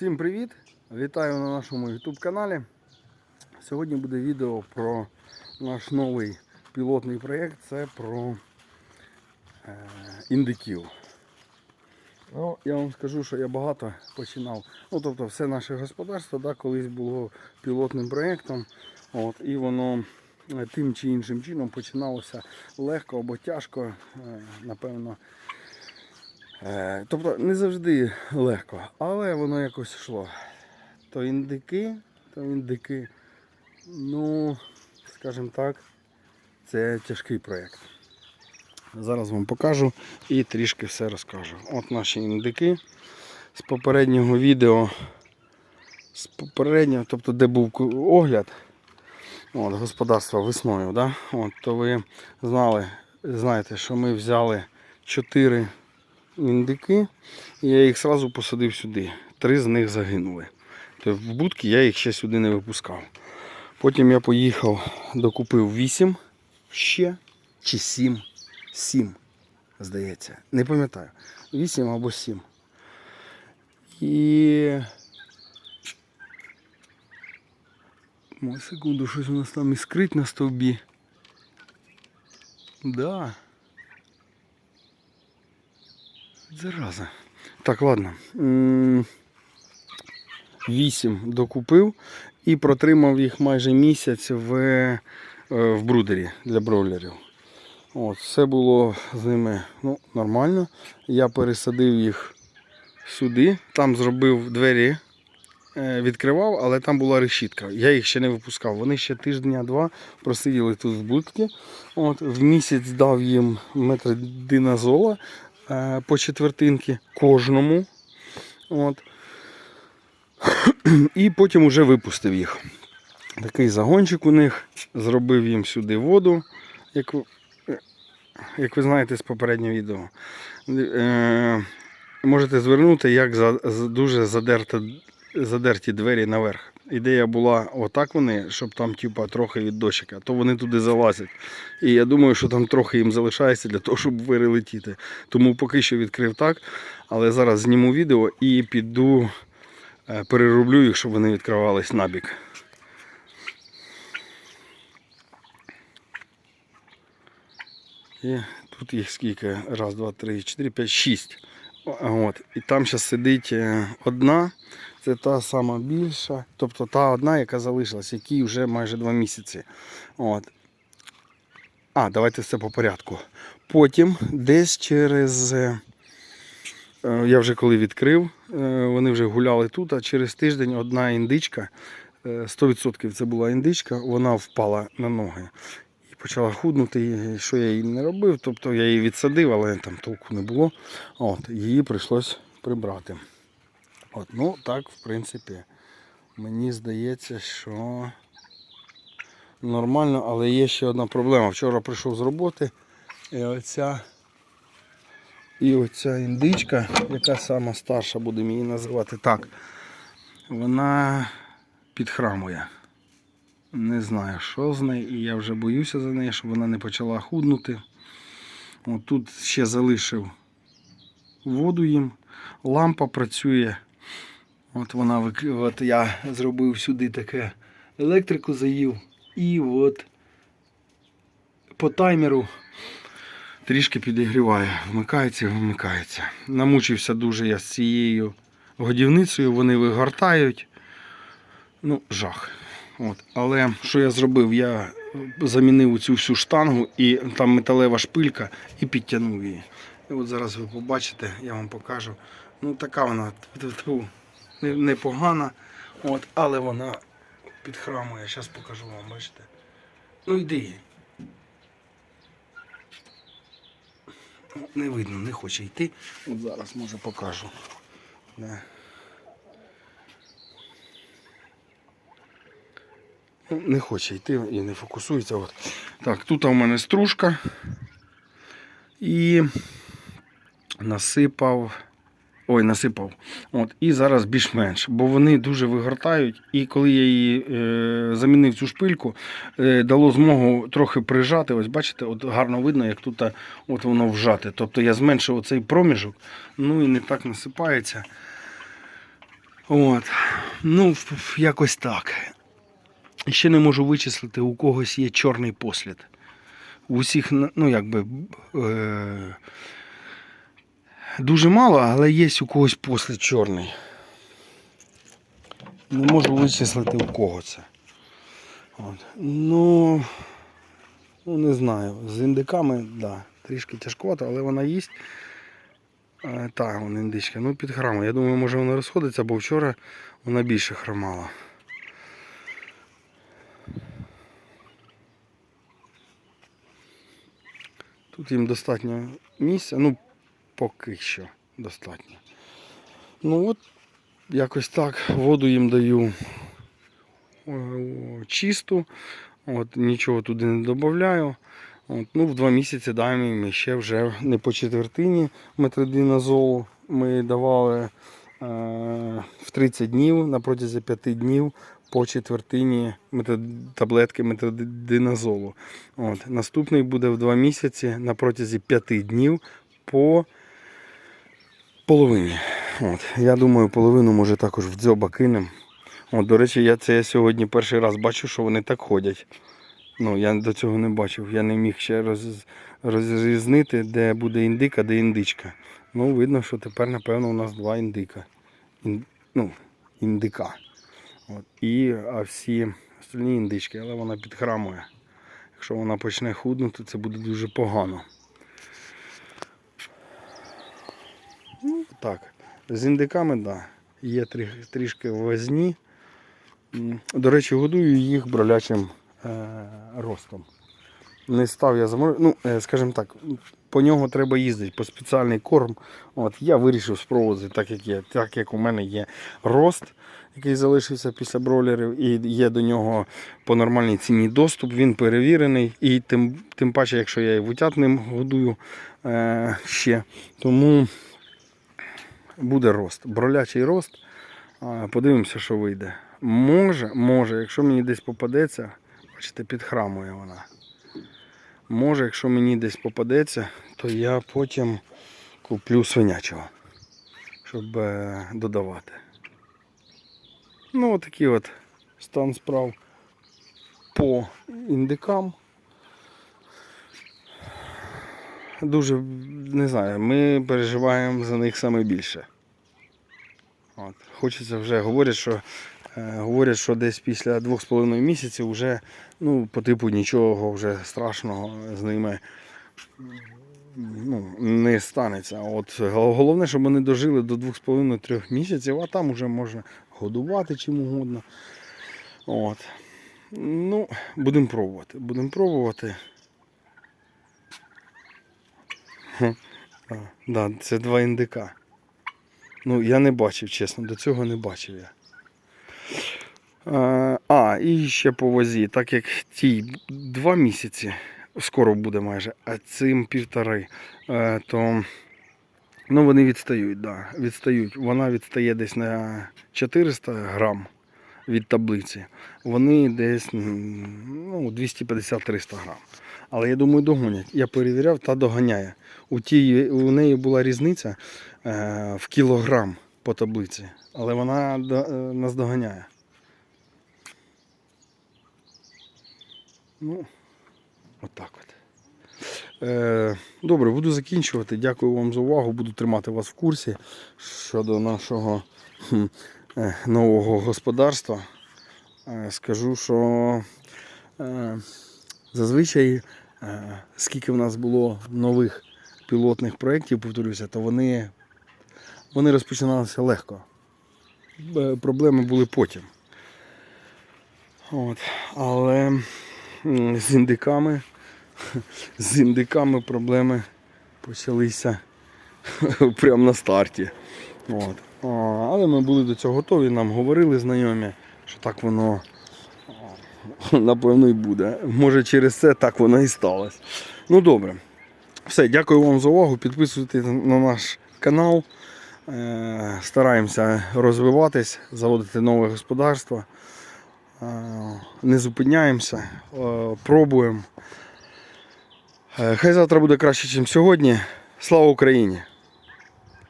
Всім привіт! Вітаю на нашому YouTube каналі. Сьогодні буде відео про наш новий пілотний проєкт. Це про е, індиків. Ну, я вам скажу, що я багато починав. Ну, тобто, все наше господарство да, колись було пілотним проєктом. І воно е, тим чи іншим чином починалося легко або тяжко, е, напевно. Е, Тобто не завжди легко, але воно якось йшло. То індики, то індики. Ну, скажімо так, це тяжкий проєкт. Зараз вам покажу і трішки все розкажу. От наші індики з попереднього відео, з попереднього, тобто де був огляд от, господарства весною, да? от, то ви знали, знаєте, що ми взяли 4 індики, і я їх одразу посадив сюди. Три з них загинули. Тобто в будки я їх ще сюди не випускав. Потім я поїхав, докупив 8 ще чи 7. 7, здається. Не пам'ятаю. 8 або 7. І. Ой, секунду, щось у нас там іскрить на стовбі. Да. Зараза. Так, ладно. Вісім докупив і протримав їх майже місяць в, е, в брудері для бройлерів. От, все було з ними ну, нормально. Я пересадив їх сюди, там зробив двері, е, відкривав, але там була решітка. Я їх ще не випускав. Вони ще тиждня-два просиділи тут в будці. От, в місяць дав їм метр динозола по четвертинки кожному. От. І потім вже випустив їх. Такий загончик у них. Зробив їм сюди воду, як, е, як ви знаєте з попереднього відео. Е, можете звернути, як дуже задерта, задерті двері наверх. Ідея була отак вони, щоб там типа, трохи від дощика, то вони туди залазять. І я думаю, що там трохи їм залишається для того, щоб перелетіти. Тому поки що відкрив так. Але зараз зніму відео і піду е, перероблю їх, щоб вони відкривались набік. І тут їх скільки? Раз, два, три, чотири, п'ять, шість. От. І там зараз сидить е, одна, це та сама більша, тобто та одна, яка залишилась, якій вже майже два місяці. От. А, давайте все по порядку. Потім десь через. е, е, Я вже коли відкрив, е, вони вже гуляли тут, а через тиждень одна індичка, е, 100% це була індичка, вона впала на ноги і почала худнути, що я їй не робив. Тобто я її відсадив, але там толку не було. От, її прийшлось прибрати. От, ну так, в принципі, мені здається, що нормально, але є ще одна проблема. Вчора прийшов з роботи, і оця, і оця індичка, яка сама старша, будемо її називати так, вона підхрамує. Не знаю, що з нею, і я вже боюся за неї, щоб вона не почала худнути. От тут ще залишив воду їм, лампа працює. От вона от я зробив сюди таке електрику заїв. І от по таймеру трішки підігріває. Вмикається і вмикається. Намучився дуже я з цією годівницею, вони вигортають. Ну, жах. От. Але що я зробив? Я замінив цю всю штангу і там металева шпилька і підтягнув її. І от зараз ви побачите, я вам покажу. Ну така вона непогана, от, але вона підхрамує. Зараз покажу вам, бачите. Ну йди. Не видно, не хоче йти. От зараз може покажу. Не. Ну, Не хоче йти і не фокусується. От. Так, тут у мене стружка. І насипав. Ой, насипав. От, і зараз більш-менш, бо вони дуже вигортають. І коли я її е, замінив цю шпильку, е, дало змогу трохи прижати. Ось бачите, от гарно видно, як тут от воно вжате. Тобто я зменшив цей проміжок, ну і не так насипається. От. Ну, якось так. Ще не можу вичислити, у когось є чорний послід. У всіх, ну якби. Е- дуже мало, але є у когось послід чорний. Не можу вичислити у кого це. От. Ну, ну, не знаю. З індиками, да, трішки тяжковато, але вона їсть. Е, так, вон індичка. Ну, під храмом. Я думаю, може вона розходиться, бо вчора вона більше хромала. Тут їм достатньо місця, ну, поки що достатньо. Ну от, якось так, воду їм даю чисту, от, нічого туди не додаю. От, ну, в два місяці даємо їм ще вже не по четвертині метродинозолу. Ми давали е, в 30 днів на протязі 5 днів по четвертині таблетки метродинозолу. От, наступний буде в 2 місяці на протязі 5 днів по половині. От, я думаю, половину може також в дзьоба кинемо. От, до речі, я це я сьогодні перший раз бачу, що вони так ходять. Ну, я до цього не бачив. Я не міг ще роз, розрізнити, де буде індика, де індичка. Ну, видно, що тепер, напевно, у нас два індика. Ін, ну, індика. От. І а всі остальні індички, але вона підхрамує. Якщо вона почне худнути, це буде дуже погано. Так. З індиками, так. Да. Є трі- трішки возні. До речі, годую їх бролячим е, ростом. Не став я замор... Ну, е, скажімо так, по нього треба їздити, по спеціальний корм. От, я вирішив спробувати, так як є, так як у мене є рост, який залишився після бройлерів, і є до нього по нормальній ціні доступ, він перевірений. І тим, тим паче, якщо я і вутят ним годую е, ще. Тому буде рост. Бролячий рост. Подивимося, що вийде. Може, може, якщо мені десь попадеться, бачите, підхрамує вона. Може, якщо мені десь попадеться, то я потім куплю свинячого, щоб е, додавати. Ну, отакий от стан справ по індикам. Дуже не знаю, ми переживаємо за них саме більше. От. Хочеться вже говорять, що е, говорять, що десь після 2,5 місяців вже ну, по типу нічого вже страшного з ними ну, не станеться. От головне, щоб вони дожили до 2,5-3 місяців, а там вже можна годувати чим угодно. От. Ну, будемо пробувати. Будемо пробувати. Хе, а, Да, це два індика. Ну, я не бачив, чесно, до цього не бачив я. А, і ще по возі, так як тій два місяці, скоро буде майже, а цим півтори, е, то ну, вони відстають, да, відстають. Вона відстає десь на 400 грам від таблиці. Вони десь ну, 250-300 грам. Але я думаю, догонять. Я перевіряв та доганяє. У, тій, у неї була різниця е, в кілограм по таблиці, але вона до- е, нас доганяє. Ну, отак от. Е, добре, буду закінчувати. Дякую вам за увагу. Буду тримати вас в курсі щодо нашого е, нового господарства. Е, скажу, що е, зазвичай, е, скільки в нас було нових пілотних проєктів, повторюся, то вони, вони розпочиналися легко. Е, Проблеми були потім. От. Але з індиками, з індиками проблеми почалися прямо на старті. От. Але ми були до цього готові, нам говорили знайомі, що так воно напевно і буде. Може через це так воно і сталося. Ну добре. Все, дякую вам за увагу. Підписуйтесь на наш канал. Е, Стараємося розвиватись, заводити нове господарство. Е, Не зупиняємося, е, пробуємо. Хай завтра буде краще, ніж сьогодні. Слава Україні!